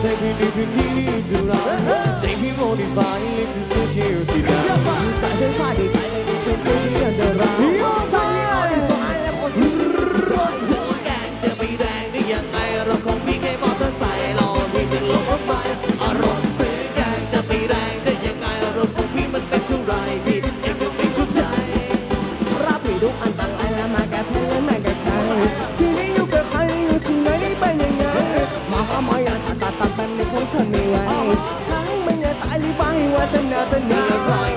这片土地给了我，这片沃土养育了世界，有几人？nothing, nothing, because I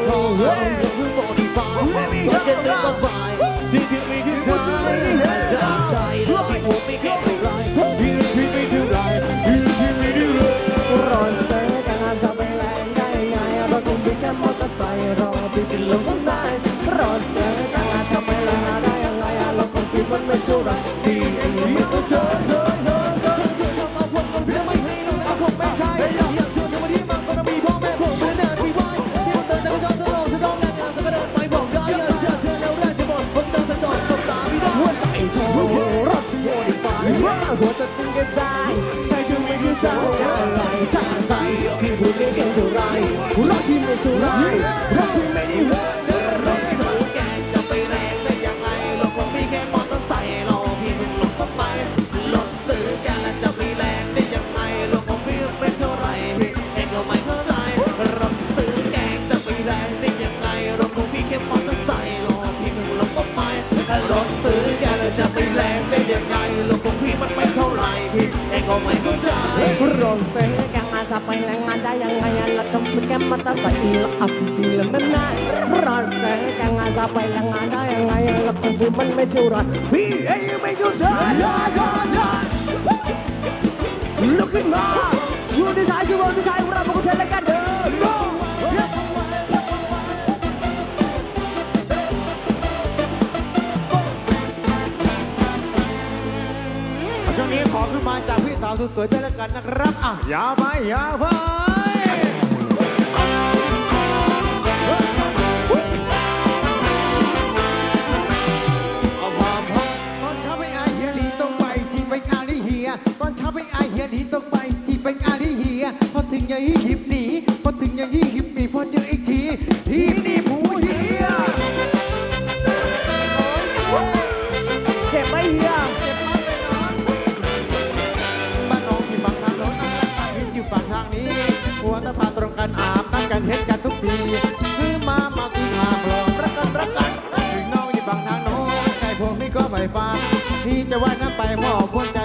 หัวจะตึงกันได้ใจก็ไม่รู้จะอะไรสาใจพี่พูดไม่เก่งเท่าไรรถที่ไม่สู้ไร รถเซ่กันอาจะไปแรงงานได้ยังไงแล้วก็เป็นแกมอเตอร์ไซค์แล้วอับปีแล้วมันน่ารถเซ่กันอาจะไปแรงงานได้ยังไงแล้วก็เป็นมันไม่เท่าไรพี่เองไม่ยู่เธอเธอเธอเธอลุกขึ้นมาชูที่ซ้ายชูบนที่ซ้ายเราเป็นคนเทนกันเดิน สาวสุดสวยด้วยแล้วกันนะครับอะอย่าไปอย่าไปางนี้หัวตะพาตรงกันอาบน้ำกันเห็ดกันทุกทีคือมามาคือมาปลอมรักกันรักกันถึงน้องที่บางทางโน้นใจพวกนี้ก็ไม่ฟังที่จะว่ายน้ำไปมอบหัวใจ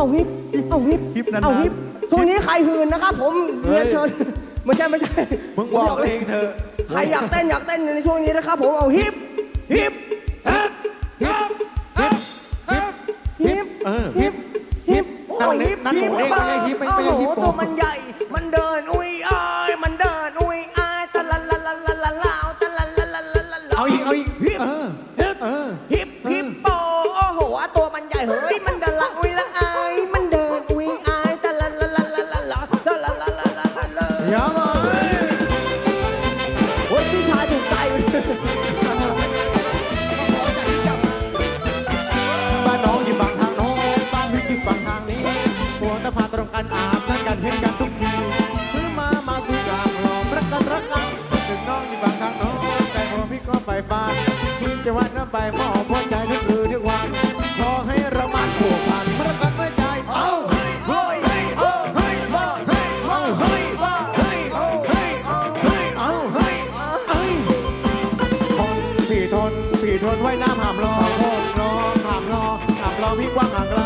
เอาฮิปเอาฮิปฮิปนานๆ เอาฮิปช่วงนี้ใครหืนนะครับ ผมเรียนเชิญไม่ใช่ไม่ใช่มึงบอกเองเถอะใครอยากเต้นอยากเต้นในช่วงนี้นะครับ ผมเอาฮิปฮิปฮิปฮิปฮิปเออฮิปฮิปนั่นเอานี่ฮิปนั่นฮิปหนูเองไม่ใช่ฮิปไม่โอ้ไม่โหใช่ฮิปโปตัวมันใหญ่มันเดิ พี่ชายถูกใจบ้านน้องอยู่ฝั่งทางโน้นบ้านพี่อยู่ฝั่งทางนี้หัวตะพาตรงกันอาบนั่งกันเห็นกันทุกทีถือมามาคุยกันหลอมรักกันรักกันถึงน้องอยู่ฝั่งทางโน้นแต่หัวพี่ก็ไปบ้านพี่จะวัดน้ำไปมอบหัวใจ ทนพี่ทนไว้น้ำหามรอโคตรรอหามรอหามรอพี่กว้างห่างไกล